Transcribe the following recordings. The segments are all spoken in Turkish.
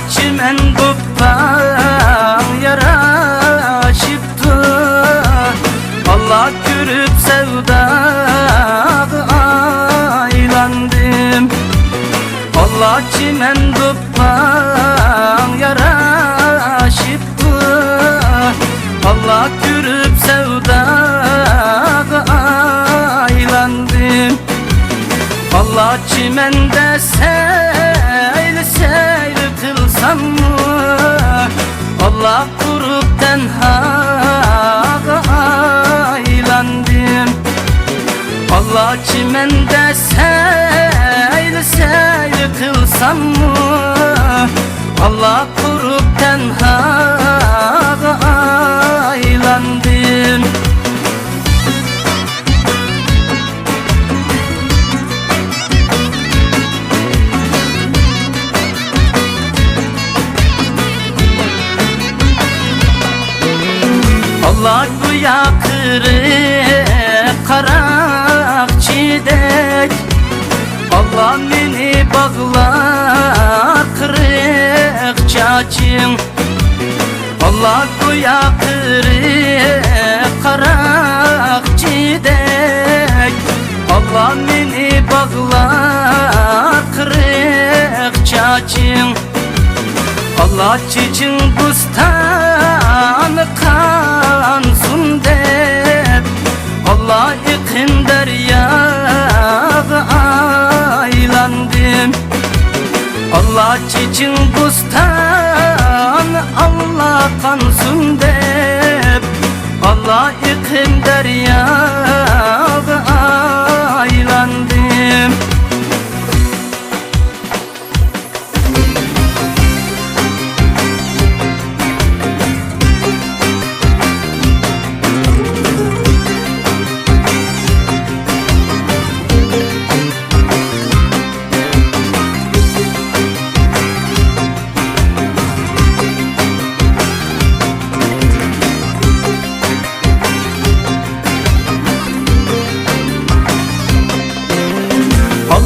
Çimen kuptan yaraşıptı Allah görüp sevdağı aylandım. Allah çimen çimende seyl seyl kılsam mı? Allah kurup tenhaga aylandım. Allah bu yakırık Allah beni bağlar kırık çaçım Allah bu yakırık karak çiğdek. Allah beni bağlar kırık çaçım Allah çiçin bustanı kansın dep Allah yıkın deryağı Allah çiçin bustanı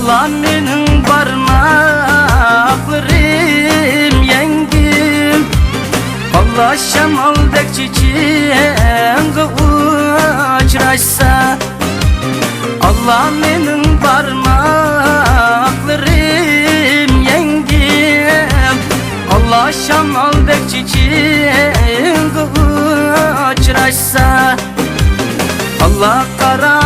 Allah benim parmaklarım yengim Allah şamaldek çiçeğin uçraşsa Allah benim parmaklarım yengim. Allah şamaldek çiçeğin uçraşsa Allah kara